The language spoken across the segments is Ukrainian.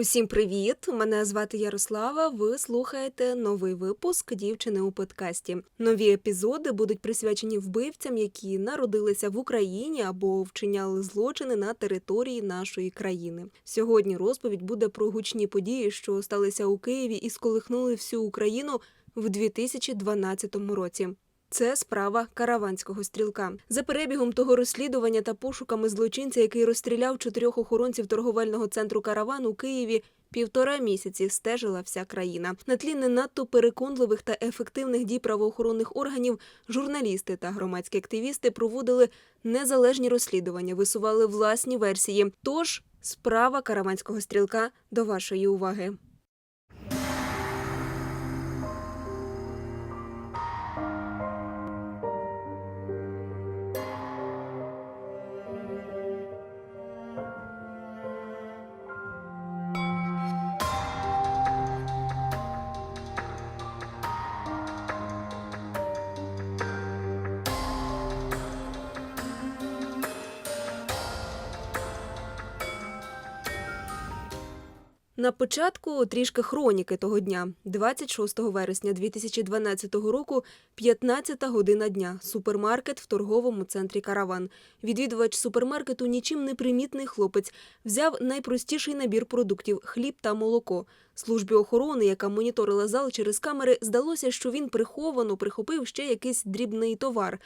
Усім привіт! Мене звати Ярослава. Ви слухаєте новий випуск дівчини у подкасті. Нові епізоди будуть присвячені вбивцям, які народилися в Україні або вчиняли злочини на території нашої країни. Сьогодні розповідь буде про гучні події, що сталися у Києві і сколихнули всю Україну в 2012 році. Це справа караванського стрілка. За перебігом того розслідування та пошуками злочинця, який розстріляв чотирьох охоронців торговельного центру Караван у Києві. Півтора місяці стежила вся країна. На тлі не надто переконливих та ефективних дій правоохоронних органів журналісти та громадські активісти проводили незалежні розслідування, висували власні версії. Тож справа караванського стрілка до вашої уваги. На початку трішки хроніки того дня, 26 вересня 2012 року, 15 година дня. Супермаркет в торговому центрі Караван. Відвідувач супермаркету нічим не примітний хлопець взяв найпростіший набір продуктів хліб та молоко. Службі охорони, яка моніторила зал через камери, здалося, що він приховано прихопив ще якийсь дрібний товар.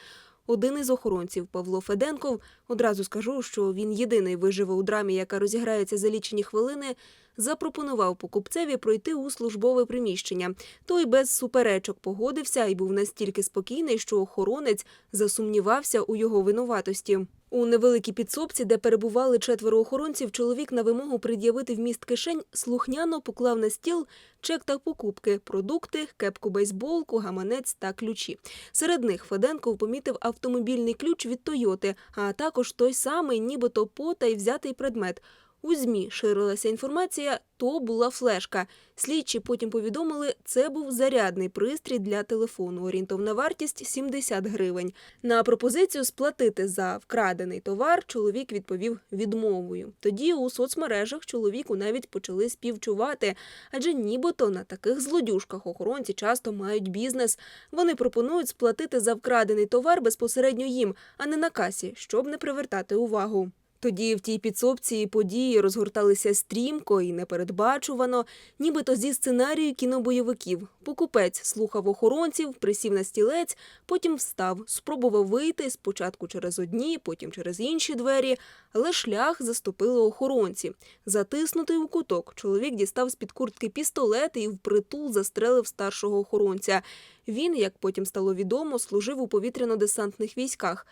Один із охоронців Павло Феденков, одразу скажу, що він єдиний виживе у драмі, яка розіграється за лічені хвилини, запропонував покупцеві пройти у службове приміщення. Той без суперечок погодився і був настільки спокійний, що охоронець засумнівався у його винуватості. У невеликій підсобці, де перебували четверо охоронців, чоловік на вимогу пред'явити вміст кишень слухняно поклав на стіл чек та покупки, продукти, кепку бейсболку, гаманець та ключі. Серед них Феденков помітив автомобільний ключ від Тойоти, а також той самий, нібито потай взятий предмет. У ЗМІ ширилася інформація, то була флешка. Слідчі потім повідомили, це був зарядний пристрій для телефону. Орієнтовна вартість 70 гривень. На пропозицію сплатити за вкрадений товар чоловік відповів відмовою. Тоді у соцмережах чоловіку навіть почали співчувати, адже нібито на таких злодюжках охоронці часто мають бізнес. Вони пропонують сплатити за вкрадений товар безпосередньо їм, а не на касі, щоб не привертати увагу. Тоді в тій підсобці події розгорталися стрімко і непередбачувано, нібито зі сценарію кінобойовиків. Покупець слухав охоронців, присів на стілець, потім встав, спробував вийти спочатку через одні, потім через інші двері, але шлях заступили охоронці. Затиснутий у куток, чоловік дістав з-під куртки пістолет і впритул застрелив старшого охоронця. Він, як потім стало відомо, служив у повітряно-десантних військах.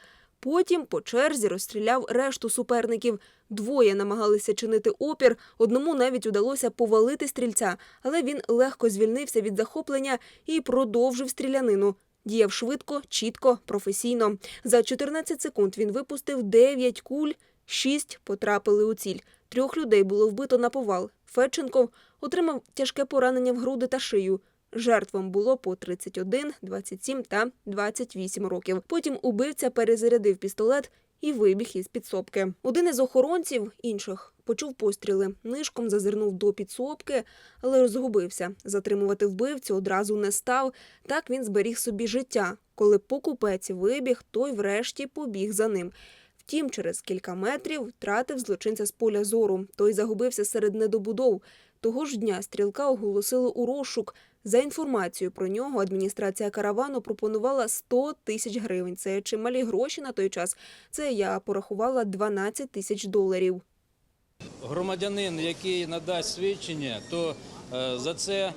Потім по черзі розстріляв решту суперників. Двоє намагалися чинити опір, одному навіть удалося повалити стрільця, але він легко звільнився від захоплення і продовжив стрілянину. Діяв швидко, чітко, професійно. За 14 секунд він випустив 9 куль, 6 потрапили у ціль. Трьох людей було вбито на повал. Федченков отримав тяжке поранення в груди та шию. Жертвам було по 31, 27 та 28 років. Потім убивця перезарядив пістолет і вибіг із підсобки. Один із охоронців інших почув постріли. Нишком зазирнув до підсобки, але розгубився. Затримувати вбивцю одразу не став. Так він зберіг собі життя. Коли покупець вибіг, той врешті побіг за ним. Втім, через кілька метрів втратив злочинця з поля зору. Той загубився серед недобудов. Того ж дня стрілка оголосили у розшук. За інформацією про нього, адміністрація каравану пропонувала 100 тисяч гривень. Це чималі гроші на той час. Це я порахувала 12 тисяч доларів. Громадянин, який надасть свідчення, то е, за це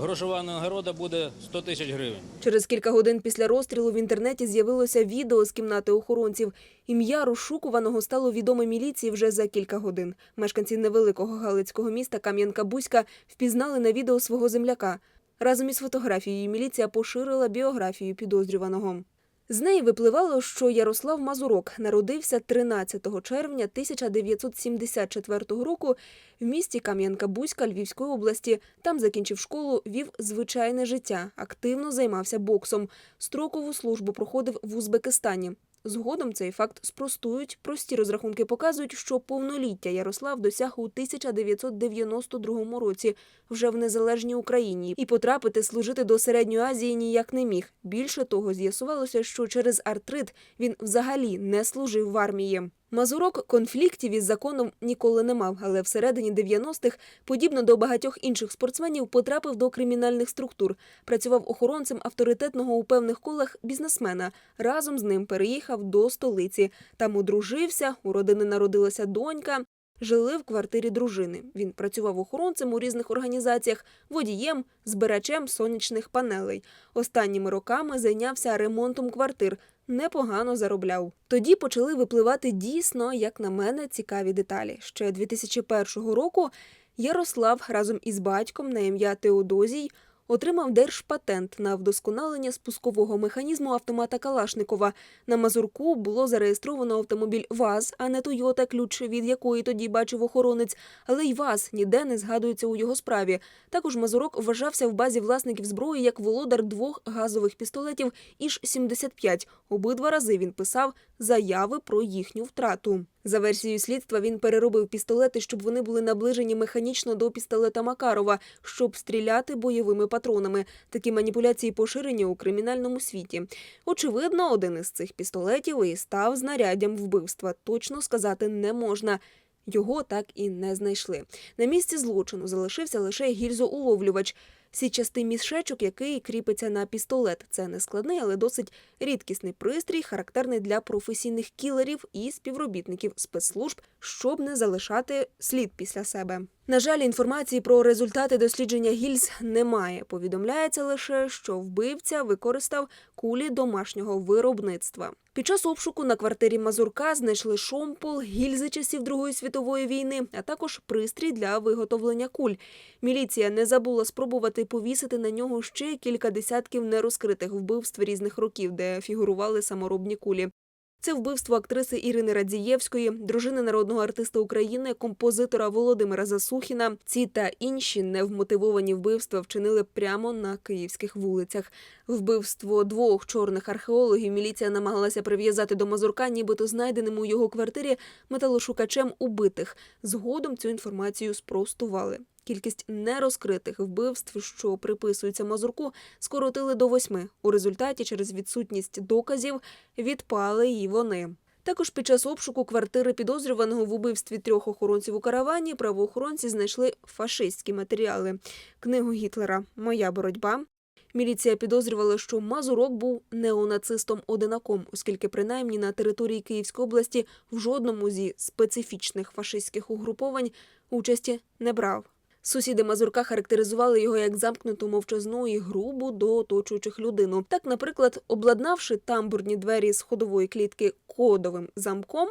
грошова нагорода буде 100 тисяч гривень. Через кілька годин після розстрілу в інтернеті з'явилося відео з кімнати охоронців. Ім'я розшукуваного стало відоме міліції вже за кілька годин. Мешканці невеликого галицького міста Кам'янка-Бузька впізнали на відео свого земляка. Разом із фотографією міліція поширила біографію підозрюваного. З неї випливало, що Ярослав Мазурок народився 13 червня 1974 року в місті Кам'янка-Бузька Львівської області. Там закінчив школу, вів звичайне життя, активно займався боксом. Строкову службу проходив в Узбекистані. Згодом цей факт спростують. Прості розрахунки показують, що повноліття Ярослав досяг у 1992 році вже в незалежній Україні і потрапити служити до середньої Азії ніяк не міг. Більше того, з'ясувалося, що через артрит він взагалі не служив в армії. Мазурок конфліктів із законом ніколи не мав, але всередині 90-х, подібно до багатьох інших спортсменів, потрапив до кримінальних структур. Працював охоронцем авторитетного у певних колах бізнесмена. Разом з ним переїхав до столиці. Там одружився, у родини народилася донька. Жили в квартирі дружини. Він працював охоронцем у різних організаціях, водієм, збирачем сонячних панелей. Останніми роками зайнявся ремонтом квартир. Непогано заробляв. Тоді почали випливати дійсно, як на мене, цікаві деталі. Ще 2001 року Ярослав разом із батьком на ім'я Теодозій отримав держпатент на вдосконалення спускового механізму автомата Калашникова. На Мазурку було зареєстровано автомобіль ВАЗ, а не Тойота, ключ від якої тоді бачив охоронець. Але й ВАЗ ніде не згадується у його справі. Також Мазурок вважався в базі власників зброї як володар двох газових пістолетів Іж-75. Обидва рази він писав заяви про їхню втрату. За версією слідства, він переробив пістолети, щоб вони були наближені механічно до пістолета Макарова, щоб стріляти бойовими патронами. Такі маніпуляції поширені у кримінальному світі. Очевидно, один із цих пістолетів і став знаряддям вбивства. Точно сказати не можна. Його так і не знайшли. На місці злочину залишився лише гільзоуловлювач. Січастий мішечок, який кріпиться на пістолет. Це не складний, але досить рідкісний пристрій, характерний для професійних кілерів і співробітників спецслужб, щоб не залишати слід після себе. На жаль, інформації про результати дослідження гільз немає. Повідомляється лише, що вбивця використав кулі домашнього виробництва. Під час обшуку на квартирі Мазурка знайшли шомпол, гільзи часів Другої світової війни, а також пристрій для виготовлення куль. Міліція не забула спробувати повісити на нього ще кілька десятків нерозкритих вбивств різних років, де фігурували саморобні кулі. Це вбивство актриси Ірини Радзієвської, дружини народного артиста України, композитора Володимира Засухіна. Ці та інші невмотивовані вбивства вчинили прямо на київських вулицях. Вбивство двох чорних археологів міліція намагалася прив'язати до Мазурка, нібито знайденим у його квартирі металошукачем убитих. Згодом цю інформацію спростували. Кількість нерозкритих вбивств, що приписуються Мазурку, скоротили до восьми. У результаті, через відсутність доказів, відпали і вони. Також під час обшуку квартири підозрюваного в убивстві трьох охоронців у каравані правоохоронці знайшли фашистські матеріали. Книгу Гітлера Моя боротьба. Міліція підозрювала, що Мазурок був неонацистом-одинаком, оскільки принаймні на території Київської області в жодному зі специфічних фашистських угруповань участі не брав. Сусіди Мазурка характеризували його як замкнуту мовчазну і грубу до оточуючих людину. Так, наприклад, обладнавши тамбурні двері з ходової клітки кодовим замком,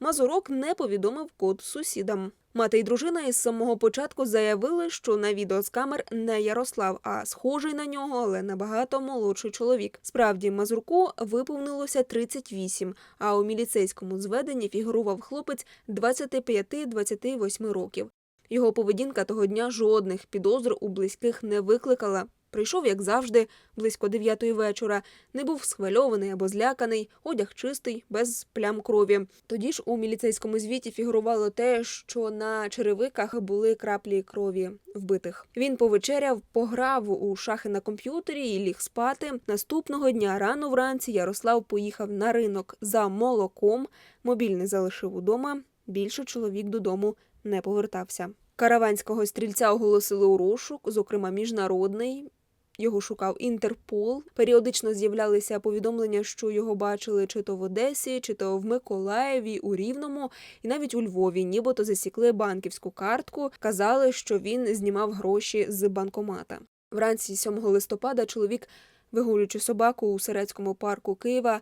Мазурок не повідомив код сусідам. Мати й дружина із самого початку заявили, що на відео з камер не Ярослав, а схожий на нього, але набагато молодший чоловік. Справді, Мазурку виповнилося 38, а у міліцейському зведенні фігурував хлопець 25-28 років. Його поведінка того дня жодних підозр у близьких не викликала. Прийшов, як завжди, близько дев'ятої вечора. Не був схвильований або зляканий, одяг чистий, без плям крові. Тоді ж у міліцейському звіті фігурувало те, що на черевиках були краплі крові вбитих. Він повечеряв, пограв у шахи на комп'ютері і ліг спати. Наступного дня рано вранці Ярослав поїхав на ринок за молоком. Мобільний залишив удома. Більше чоловік додому не повертався. Караванського стрільця оголосили у розшук, зокрема міжнародний. Його шукав Інтерпол. Періодично з'являлися повідомлення, що його бачили чи то в Одесі, чи то в Миколаєві, у Рівному, і навіть у Львові, нібито засікли банківську картку. Казали, що він знімав гроші з банкомата. Вранці 7 листопада чоловік, вигулюючи собаку у Серецькому парку Києва,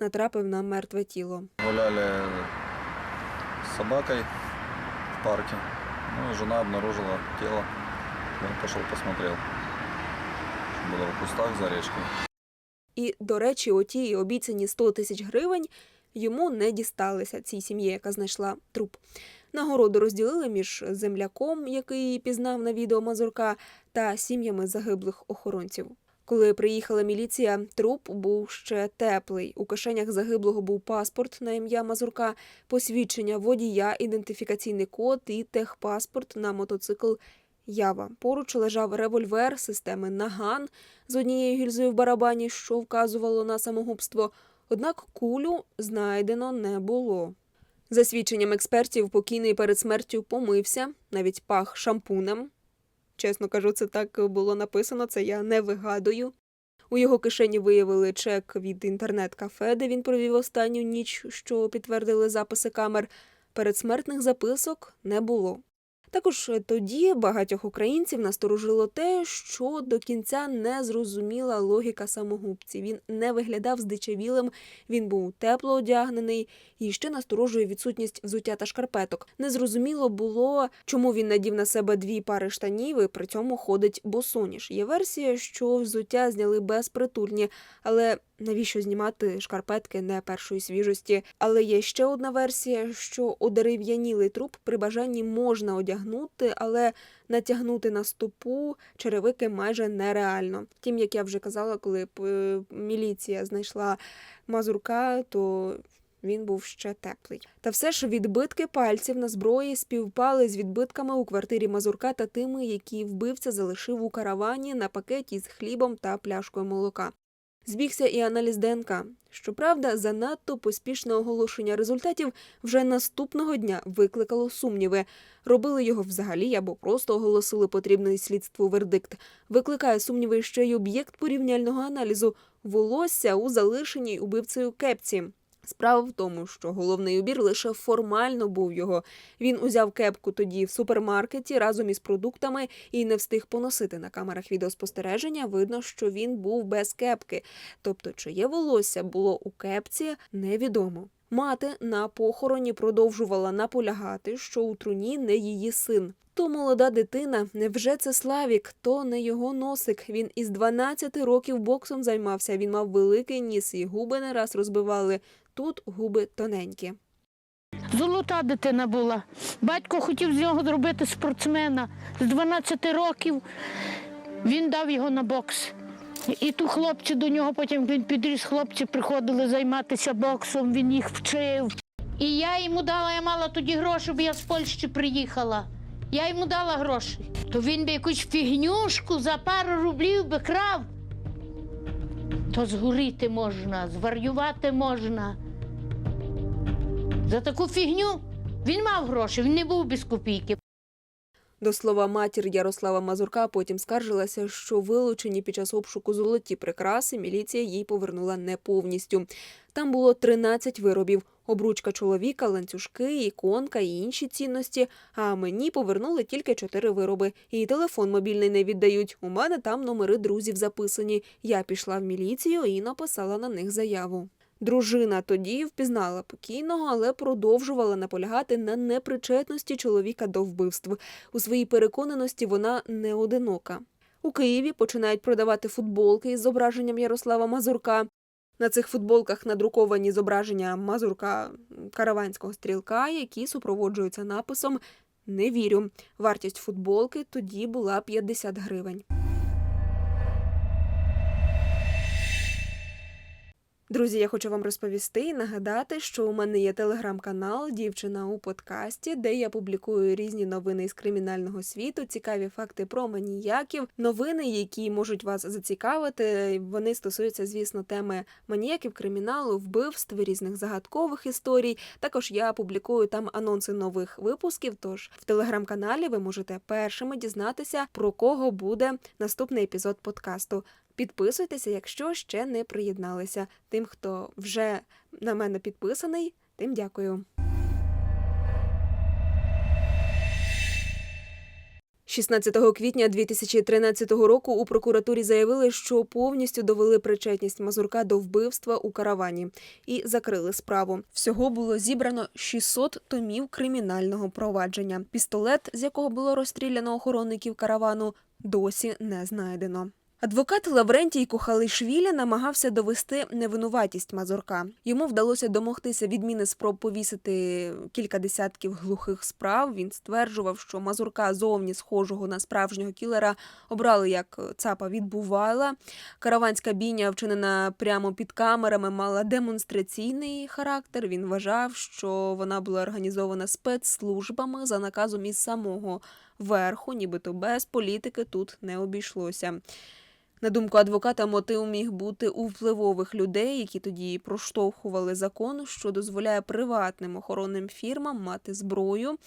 натрапив на мертве тіло. Гуляли с собакой в парке. Ну и жена обнаружила тело. Я пошел посмотрел. Было в кустах за речкой. І, до речі, оті обіцяні 100 тисяч гривень йому не дісталися цій сім'ї, яка знайшла труп. Нагороду розділили між земляком, який пізнав на відео Мазурка, та сім'ями загиблих охоронців. Коли приїхала міліція, труп був ще теплий. У кишенях загиблого був паспорт на ім'я Мазурка, посвідчення водія, ідентифікаційний код і техпаспорт на мотоцикл Ява. Поруч лежав револьвер системи Наган з однією гільзою в барабані, що вказувало на самогубство. Однак кулю знайдено не було. За свідченням експертів, покійний перед смертю помився, навіть пах шампунем. Чесно кажу, це так було написано, це я не вигадую. У його кишені виявили чек від інтернет-кафе, де він провів останню ніч, що підтвердили записи камер. Передсмертних записок не було. Також тоді багатьох українців насторожило те, що до кінця не зрозуміла логіка самогубців. Він не виглядав здичавілим, він був тепло одягнений, і ще насторожує відсутність взуття та шкарпеток. Незрозуміло було, чому він надів на себе дві пари штанів і при цьому ходить босоніж. Є версія, що взуття зняли безпритульні, але навіщо знімати шкарпетки не першої свіжості? Але є ще одна версія, що одерев'янілий труп при бажанні можна одягнути, але натягнути на стопу черевики майже нереально. Тим, як я вже казала, коли е, міліція знайшла мазурка, то він був ще теплий. Та все ж відбитки пальців на зброї співпали з відбитками у квартирі Мазурка та тими, які вбивця залишив у каравані на пакеті з хлібом та пляшкою молока. Збігся і аналіз ДНК. Щоправда, занадто поспішне оголошення результатів вже наступного дня викликало сумніви. Робили його взагалі або просто оголосили потрібний слідству вердикт. Викликає сумніви ще й об'єкт порівняльного аналізу волосся у залишеній убивцею кепці. Справа в тому, що головний убір лише формально був його. Він узяв кепку тоді в супермаркеті разом із продуктами і не встиг поносити на камерах відеоспостереження. Видно, що він був без кепки. Тобто, чиє волосся було у кепці, невідомо. Мати на похороні продовжувала наполягати, що у труні не її син. То молода дитина, невже це Славік, то не його носик. Він із 12 років боксом займався. Він мав великий ніс, і губи не раз розбивали. Тут губи тоненькі. Золота дитина була. Батько хотів з нього зробити спортсмена. З 12 років він дав його на бокс. І ту хлопці до нього потім він підріс, хлопці приходили займатися боксом, він їх вчив. І я йому дала, я мала тоді гроші, бо я з Польщі приїхала. Я йому дала гроші. То він би якусь фігнюшку за пару рублів би крав. То згоріти можна, зварювати можна. За таку фігню він мав гроші, він не був без копійки. До слова, матір Ярослава Мазурка потім скаржилася, що вилучені під час обшуку золоті прикраси міліція їй повернула не повністю. Там було 13 виробів: обручка чоловіка, ланцюжки, іконка і інші цінності. А мені повернули тільки 4 вироби. І телефон мобільний не віддають. У мене там номери друзів записані. Я пішла в міліцію і написала на них заяву. Дружина тоді впізнала покійного, але продовжувала наполягати на непричетності чоловіка до вбивств. У своїй переконаності вона не одинока. У Києві починають продавати футболки із зображенням Ярослава Мазурка. На цих футболках надруковані зображення Мазурка караванського стрілка, які супроводжуються написом Не вірю. Вартість футболки тоді була 50 гривень. Друзі, я хочу вам розповісти і нагадати, що у мене є телеграм-канал Дівчина у подкасті, де я публікую різні новини із кримінального світу, цікаві факти про маніяків, новини, які можуть вас зацікавити. Вони стосуються, звісно, теми маніяків, криміналу, вбивств, різних загадкових історій. Також я публікую там анонси нових випусків. Тож в телеграм-каналі ви можете першими дізнатися, про кого буде наступний епізод подкасту. Підписуйтеся, якщо ще не приєдналися. Тим, хто вже на мене підписаний, тим дякую. 16 квітня 2013 року у прокуратурі заявили, що повністю довели причетність Мазурка до вбивства у каравані і закрили справу. Всього було зібрано 600 томів кримінального провадження. Пістолет, з якого було розстріляно охоронників каравану, досі не знайдено. Адвокат Лаврентій Кухалишвілі намагався довести невинуватість Мазурка. Йому вдалося домогтися відміни спроб повісити кілька десятків глухих справ. Він стверджував, що Мазурка зовні схожого на справжнього кілера обрали як цапа відбувала. Караванська бійня, вчинена прямо під камерами, мала демонстраційний характер. Він вважав, що вона була організована спецслужбами за наказом із самого верху, нібито без політики тут не обійшлося. На думку адвоката, мотив міг бути у впливових людей, які тоді проштовхували закон, що дозволяє приватним охоронним фірмам мати зброю.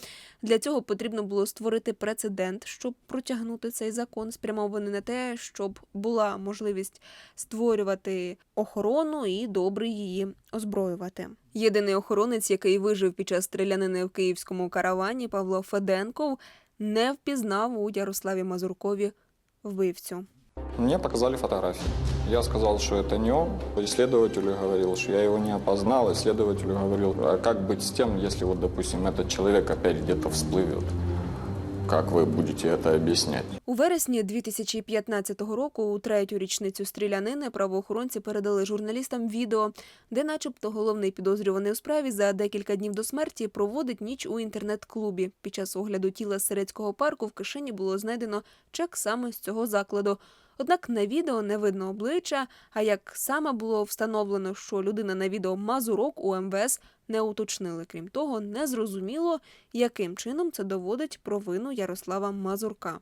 Для цього потрібно було створити прецедент, щоб протягнути цей закон, спрямований на те, щоб була можливість створювати охорону і добре її озброювати. Єдиний охоронець, який вижив під час стрілянини в київському каравані, Павло Феденков, не впізнав у Ярославі Мазуркові вбивцю. Мне показали фотографии. Я сказал, что это не он. Исследователю говорил, что я его не опознал. Исследователю говорил, а как быть с тем, если вот, допустим, этот человек опять где-то всплывет? Как вы будете это объяснять? У вересні 2015 року, у третю річницю стрілянини, правоохоронці передали журналістам відео, де, начебто, головний підозрюваний у справі за декілька днів до смерті проводить ніч у інтернет-клубі. Під час огляду тіла з Серецького парку в кишені було знайдено чек саме з цього закладу. Однак на відео не видно обличчя. А як саме було встановлено, що людина на відео Мазурок у МВС не уточнили. Крім того, не зрозуміло, яким чином це доводить провину Ярослава Мазурка.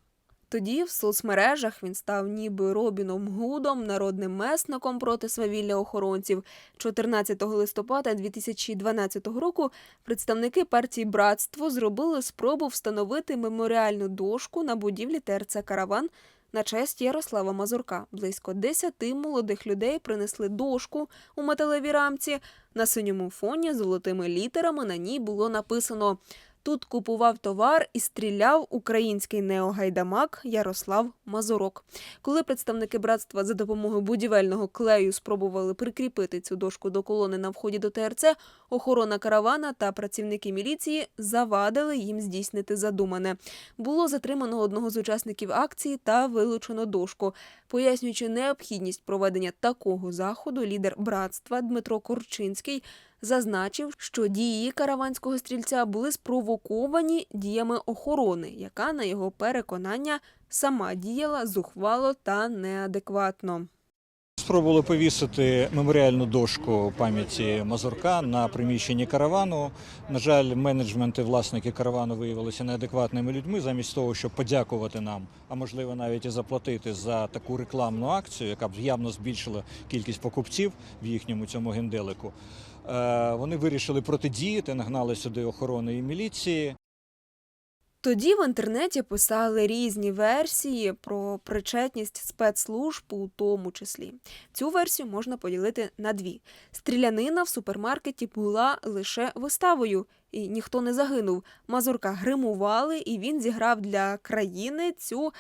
Тоді в соцмережах він став ніби Робіном Гудом, народним месником проти свавілля охоронців. 14 листопада 2012 року представники партії Братство зробили спробу встановити меморіальну дошку на будівлі ТРЦ Караван на честь Ярослава Мазурка. Близько 10 молодих людей принесли дошку у металевій рамці. На синьому фоні золотими літерами на ній було написано Тут купував товар і стріляв український неогайдамак Ярослав Мазурок. Коли представники братства за допомогою будівельного клею спробували прикріпити цю дошку до колони на вході до ТРЦ, охорона каравана та працівники міліції завадили їм здійснити задумане. Було затримано одного з учасників акції та вилучено дошку. Пояснюючи необхідність проведення такого заходу, лідер братства Дмитро Корчинський зазначив, що дії караванського стрільця були спровоковані діями охорони, яка, на його переконання, сама діяла зухвало та неадекватно. Спробували повісити меморіальну дошку пам'яті Мазурка на приміщенні каравану. На жаль, менеджмент і власники каравану виявилися неадекватними людьми. Замість того, щоб подякувати нам, а можливо навіть і заплатити за таку рекламну акцію, яка б явно збільшила кількість покупців в їхньому цьому генделику. Е, Вони вирішили протидіяти, нагнали сюди охорони і міліції. Тоді в інтернеті писали різні версії про причетність спецслужб у тому числі. Цю версію можна поділити на дві. Стрілянина в супермаркеті була лише виставою, і ніхто не загинув. Мазурка гримували, і він зіграв для країни цю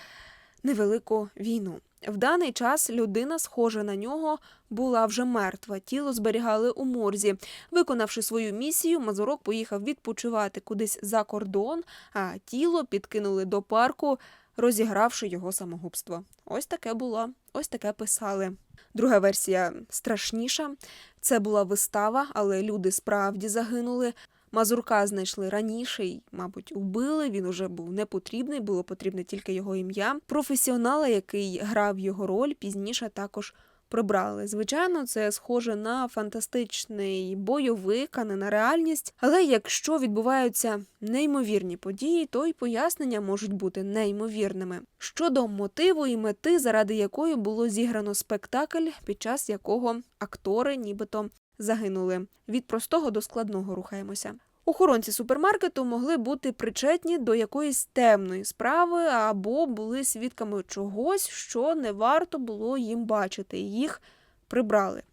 невелику війну. В даний час людина, схожа на нього, була вже мертва. Тіло зберігали у морзі. Виконавши свою місію, Мазурок поїхав відпочивати кудись за кордон, а тіло підкинули до парку, розігравши його самогубство. Ось таке було, ось таке писали. Друга версія страшніша. Це була вистава, але люди справді загинули. Мазурка знайшли раніше і, мабуть, убили. Він уже був непотрібний, було потрібне тільки його ім'я. Професіонала, який грав його роль, пізніше також прибрали. Звичайно, це схоже на фантастичний бойовик, а не на реальність. Але якщо відбуваються неймовірні події, то й пояснення можуть бути неймовірними. Щодо мотиву і мети, заради якої було зіграно спектакль, під час якого актори нібито загинули. Від простого до складного рухаємося. Охоронці супермаркету могли бути причетні до якоїсь темної справи або були свідками чогось, що не варто було їм бачити. Їх прибрали.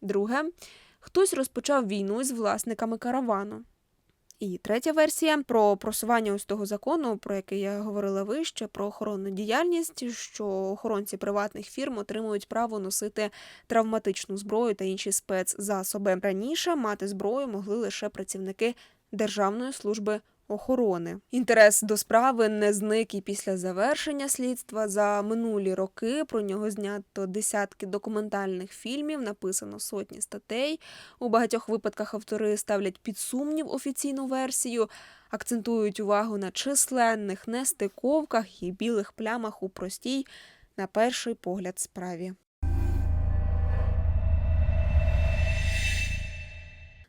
Друге, хтось розпочав війну з власниками каравану. І третя версія про просування ось того закону, про який я говорила вище, про охоронну діяльність, що охоронці приватних фірм отримують право носити травматичну зброю та інші спецзасоби. Раніше мати зброю могли лише працівники Державної служби охорони. Інтерес до справи не зник і після завершення слідства. За минулі роки про нього знято десятки документальних фільмів, написано сотні статей. У багатьох випадках автори ставлять під сумнів офіційну версію, акцентують увагу на численних нестиковках і білих плямах у простій, на перший погляд, справі.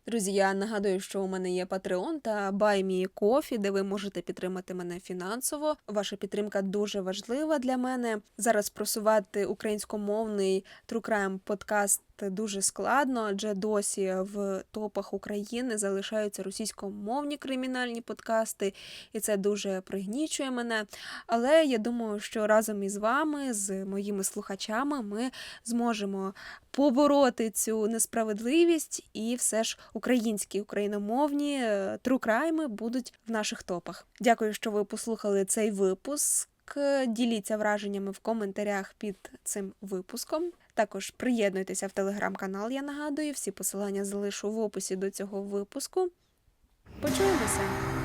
Друзі, я нагадую, що у мене є Patreon та BuyMeCoffee, де ви можете підтримати мене фінансово. Ваша підтримка дуже важлива для мене. Зараз просувати українськомовний True Crime подкаст дуже складно, адже досі в топах України залишаються російськомовні кримінальні подкасти, і це дуже пригнічує мене. Але я думаю, що разом із вами, з моїми слухачами, ми зможемо побороти цю несправедливість, і все ж українські україномовні е, тру-крайми будуть в наших топах. Дякую, що ви послухали цей випуск. Діліться враженнями в коментарях під цим випуском. Також приєднуйтеся в телеграм-канал. Я нагадую, всі посилання залишу в описі до цього випуску. Почуємося!